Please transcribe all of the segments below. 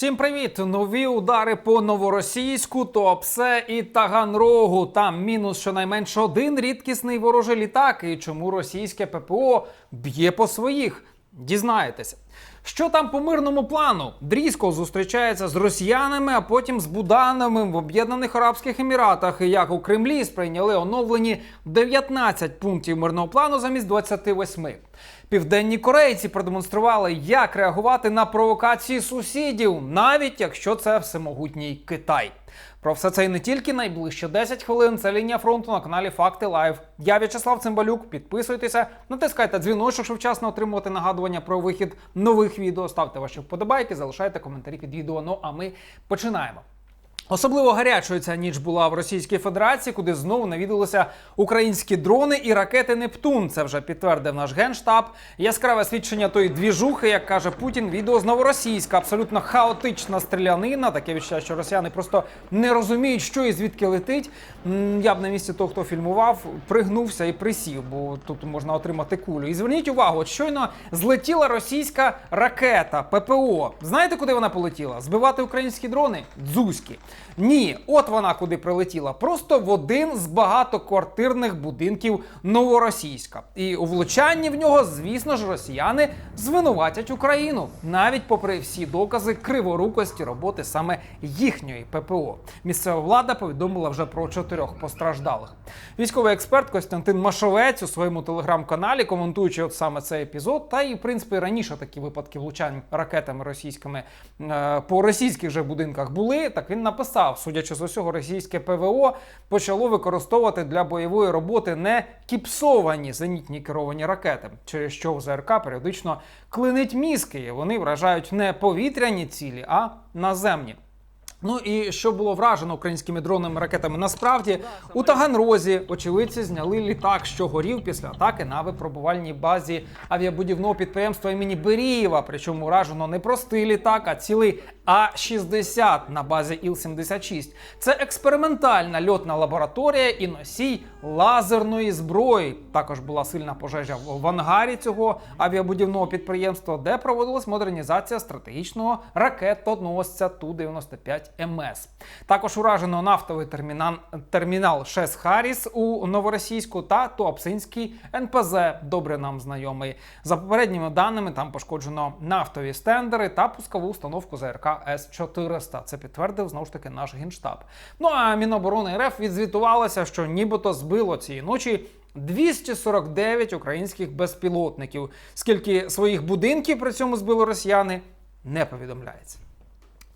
Всім привіт! Нові удари по новоросійську, Туапсе і Таганрогу. Там мінус щонайменше один рідкісний ворожий літак. І чому російське ППО б'є по своїх? Дізнаєтеся. Що там по мирному плану? Дрізко зустрічається з росіянами, а потім з буданами в Об'єднаних Арабських Еміратах. І як у Кремлі сприйняли оновлені 19 пунктів мирного плану замість 28. Південні корейці продемонстрували, як реагувати на провокації сусідів, навіть якщо це всемогутній Китай. Про все це і не тільки найближче 10 хвилин. Це лінія фронту на каналі Факти Лайв. Я В'ячеслав Цимбалюк. Підписуйтеся, натискайте дзвіночок, щоб вчасно отримувати нагадування про вихід нових відео. Ставте ваші вподобайки, залишайте коментарі під відео. Ну а ми починаємо. Особливо гарячою ця ніч була в Російській Федерації, куди знову навідалися українські дрони і ракети Нептун. Це вже підтвердив наш генштаб. Яскраве свідчення тої двіжухи, як каже Путін, відео з новоросійська, абсолютно хаотична стрілянина. Таке відчуття, що росіяни просто не розуміють, що і звідки летить. Я б на місці того, хто фільмував, пригнувся і присів, бо тут можна отримати кулю. І зверніть увагу, от щойно злетіла російська ракета ППО. Знаєте, куди вона полетіла? Збивати українські дрони? Дзузькі. Ні, от вона куди прилетіла. Просто в один з багатоквартирних будинків Новоросійська. І у влучанні в нього, звісно ж, росіяни звинуватять Україну, навіть попри всі докази криворукості роботи саме їхньої ППО. Місцева влада повідомила вже про чотирьох постраждалих. Військовий експерт Костянтин Машовець у своєму телеграм-каналі, коментуючи от саме цей епізод, та і в принципі раніше такі випадки влучань ракетами російськими е, по російських же будинках були. Так він написав, судячи з усього, російське ПВО почало використовувати для бойової роботи не кіпсовані зенітні керовані ракети, через що в ЗРК періодично клинить мізки. і Вони вражають не повітряні цілі, а наземні. Ну і що було вражено українськими дронами ракетами? Насправді у Таганрозі очевидці зняли літак, що горів після атаки на випробувальній базі авіабудівного підприємства імені Берієва. Причому вражено не простий літак, а цілий А-60 на базі Іл-76. Це експериментальна льотна лабораторія і носій лазерної зброї. Також була сильна пожежа в ангарі цього авіабудівного підприємства, де проводилась модернізація стратегічного ракетоносця Ту-95 МС. Також уражено нафтовий термінал, термінал Шес Харіс у Новоросійську та Туапсинський НПЗ, добре нам знайомий. За попередніми даними, там пошкоджено нафтові стендери та пускову установку ЗРК С-400. Це підтвердив знову ж таки наш генштаб. Ну а Міноборони РФ відзвітувалося, що нібито збило цієї ночі 249 українських безпілотників. Скільки своїх будинків при цьому збило росіяни, не повідомляється.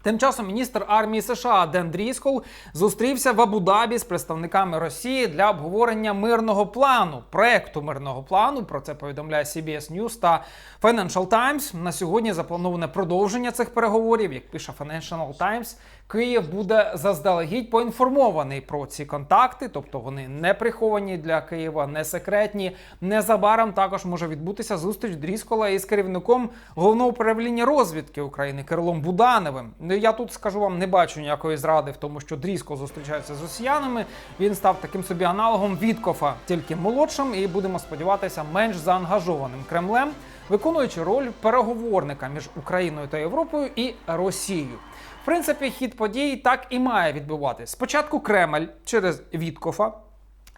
Тим часом міністр армії США Ден Дріскол зустрівся в Абу-Дабі з представниками Росії для обговорення мирного плану, проекту мирного плану. Про це повідомляє CBS News та Financial Times. На сьогодні заплановане продовження цих переговорів. Як пише Financial Times, Київ буде заздалегідь поінформований про ці контакти, тобто вони не приховані для Києва, не секретні. Незабаром також може відбутися зустріч Дріскола із керівником головного управління розвідки України Кирилом Буданевим. Ну, Я тут скажу вам, не бачу ніякої зради в тому, що Дріскол зустрічається з росіянами. Він став таким собі аналогом Віткофа, тільки молодшим, і будемо сподіватися, менш заангажованим Кремлем, виконуючи роль переговорника між Україною та Європою і Росією. В принципі, хід подій так і має відбуватись. Спочатку Кремль через Віткофа.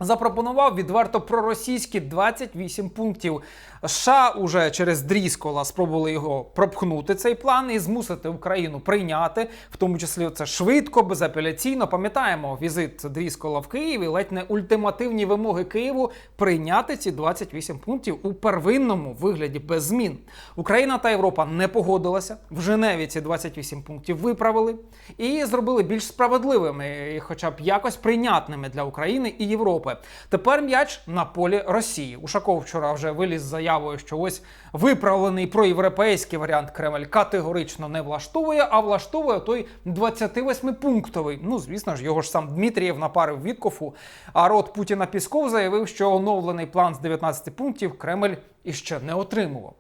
Запропонував відверто проросійські 28 пунктів. США уже через Дріскола спробували його пропхнути цей план і змусити Україну прийняти, в тому числі це швидко, безапеляційно. Пам'ятаємо візит Дріскола в Києві, ледь не ультимативні вимоги Києву прийняти ці 28 пунктів у первинному вигляді без змін. Україна та Європа не погодилася. В Женеві ці 28 пунктів виправили і зробили більш справедливими, хоча б якось прийнятними для України і Європи. Тепер м'яч на полі Росії. Ушаков вчора вже виліз з заявою, що ось виправлений проєвропейський варіант Кремль категорично не влаштовує, а влаштовує той 28-пунктовий. Ну, звісно ж, його ж сам Дмитрієв напарив Віткофу. А рот Путіна Пісков заявив, що оновлений план з 19 пунктів Кремль іще не отримував.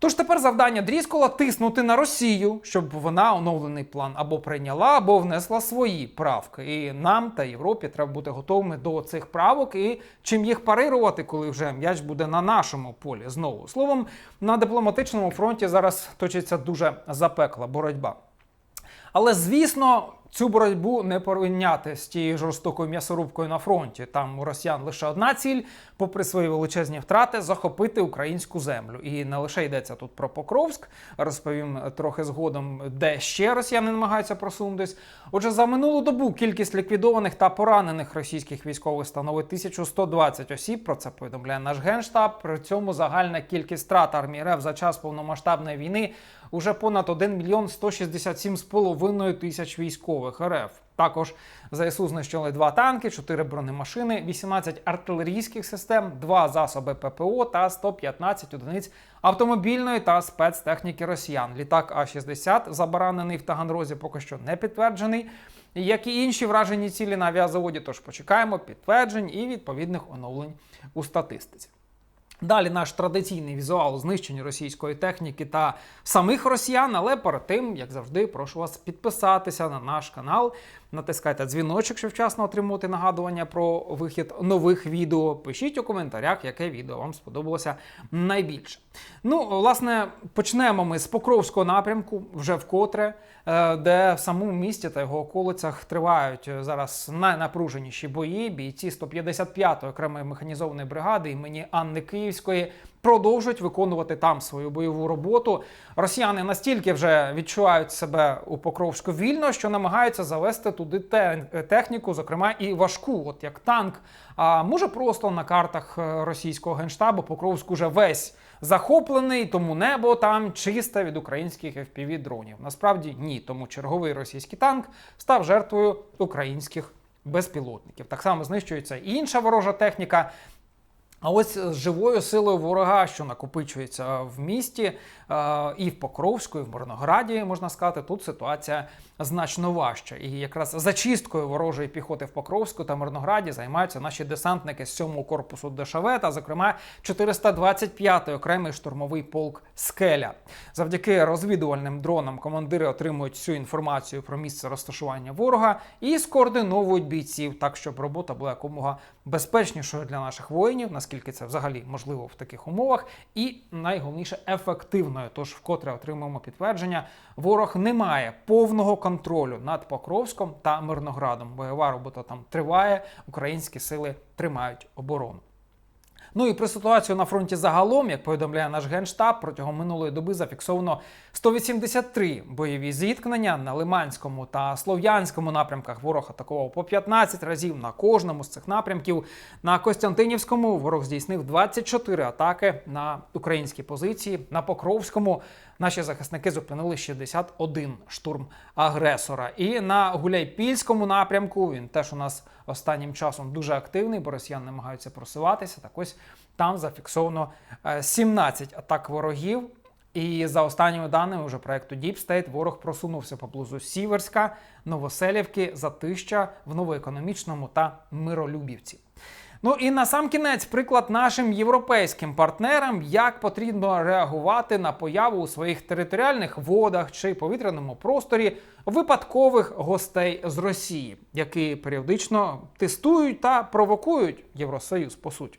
Тож тепер завдання Дріскола тиснути на Росію, щоб вона оновлений план або прийняла, або внесла свої правки. І нам та Європі треба бути готовими до цих правок і чим їх парирувати, коли вже м'яч буде на нашому полі. Знову словом, на дипломатичному фронті зараз точиться дуже запекла боротьба. Але звісно, цю боротьбу не порівняти з тією жорстокою м'ясорубкою на фронті. Там у росіян лише одна ціль, попри свої величезні втрати, захопити українську землю. І не лише йдеться тут про Покровськ, розповім трохи згодом, де ще росіяни намагаються просунутись. Отже, за минулу добу кількість ліквідованих та поранених російських військових становить 1120 осіб. Про це повідомляє наш генштаб. При цьому загальна кількість втрат армії РФ за час повномасштабної війни уже понад 1 мільйон 167 з половиною тисяч військових РФ. Також ЗСУ знищили два танки, 4 бронемашини, 18 артилерійських систем, 2 засоби ППО та 115 одиниць автомобільної та спецтехніки росіян. Літак А-60, забаранений в Таганрозі, поки що не підтверджений. Як і інші вражені цілі на авіазаводі, тож почекаємо підтверджень і відповідних оновлень у статистиці. Далі наш традиційний візуал знищення російської техніки та самих росіян. Але перед тим, як завжди, прошу вас підписатися на наш канал, натискайте дзвіночок, щоб вчасно отримувати нагадування про вихід нових відео. Пишіть у коментарях, яке відео вам сподобалося найбільше. Ну, власне, почнемо ми з Покровського напрямку вже вкотре, е, де в самому місті та його околицях тривають е, зараз найнапруженіші бої. Бійці 155-ї окремої механізованої бригади імені Анни Київської продовжують виконувати там свою бойову роботу. Росіяни настільки вже відчувають себе у Покровську вільно, що намагаються завести туди те- техніку, зокрема і важку, от як танк. А може просто на картах е, російського генштабу Покровськ уже весь захоплений, тому небо там чисте від українських fpv дронів. Насправді ні, тому черговий російський танк став жертвою українських безпілотників. Так само знищується і інша ворожа техніка. А ось з живою силою ворога, що накопичується в місті, е, і в Покровську, і в Мирнограді, можна сказати, тут ситуація значно важча. І якраз зачисткою ворожої піхоти в Покровську та Мирнограді займаються наші десантники з 7-го корпусу ДШВ та, зокрема, 425-й окремий штурмовий полк Скеля. Завдяки розвідувальним дронам командири отримують всю інформацію про місце розташування ворога і скоординовують бійців так, щоб робота була якомога безпечнішою для наших воїнів, наскільки це взагалі можливо в таких умовах, і найголовніше ефективною. Тож, вкотре отримуємо підтвердження, ворог не має повного контролю над Покровськом та Мирноградом. Бойова робота там триває, українські сили тримають оборону. Ну і про ситуацію на фронті загалом, як повідомляє наш генштаб, протягом минулої доби зафіксовано 183 бойові зіткнення на Лиманському та Слов'янському напрямках. Ворог атакував по 15 разів на кожному з цих напрямків. На Костянтинівському ворог здійснив 24 атаки на українські позиції. На Покровському наші захисники зупинили 61 штурм агресора. І на Гуляйпільському напрямку він теж у нас останнім часом дуже активний, бо росіяни намагаються просуватися. Так ось там зафіксовано е, 17 атак ворогів. І за останніми даними вже проекту Deep State, ворог просунувся поблизу Сіверська, Новоселівки, Затища в Новоекономічному та Миролюбівці. Ну і на сам кінець приклад нашим європейським партнерам, як потрібно реагувати на появу у своїх територіальних водах чи повітряному просторі випадкових гостей з Росії, які періодично тестують та провокують Євросоюз по суті.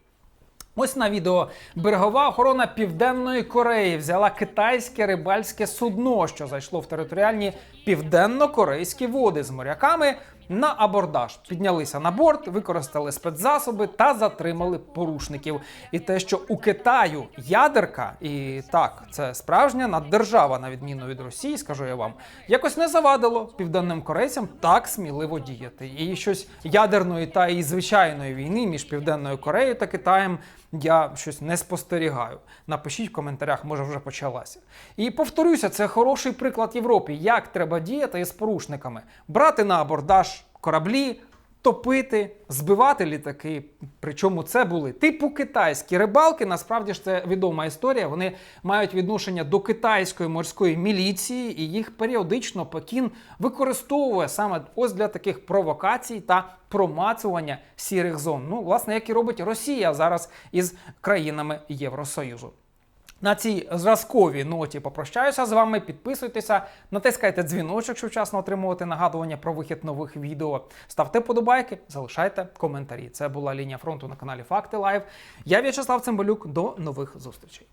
Ось на відео берегова охорона Південної Кореї взяла китайське рибальське судно, що зайшло в територіальні південно-корейські води з моряками на абордаж. Піднялися на борт, використали спецзасоби та затримали порушників. І те, що у Китаю ядерка, і так, це справжня наддержава, на відміну від Росії, скажу я вам, якось не завадило південним корейцям так сміливо діяти. І щось ядерної та і звичайної війни між Південною Кореєю та Китаєм я щось не спостерігаю. Напишіть в коментарях, може вже почалася. І повторюся, це хороший приклад Європі, як треба діяти із порушниками, брати на абордаж кораблі. Топити, збивати літаки. Причому це були типу китайські рибалки. Насправді ж це відома історія. Вони мають відношення до китайської морської міліції, і їх періодично Пекін використовує саме ось для таких провокацій та промацування сірих зон. Ну, власне, як і робить Росія зараз із країнами Євросоюзу. На цій зразковій ноті попрощаюся з вами. Підписуйтеся, натискайте дзвіночок, щоб вчасно отримувати нагадування про вихід нових відео. Ставте подобайки, залишайте коментарі. Це була лінія фронту на каналі Факти Лайв. Я В'ячеслав Цимбалюк. До нових зустрічей.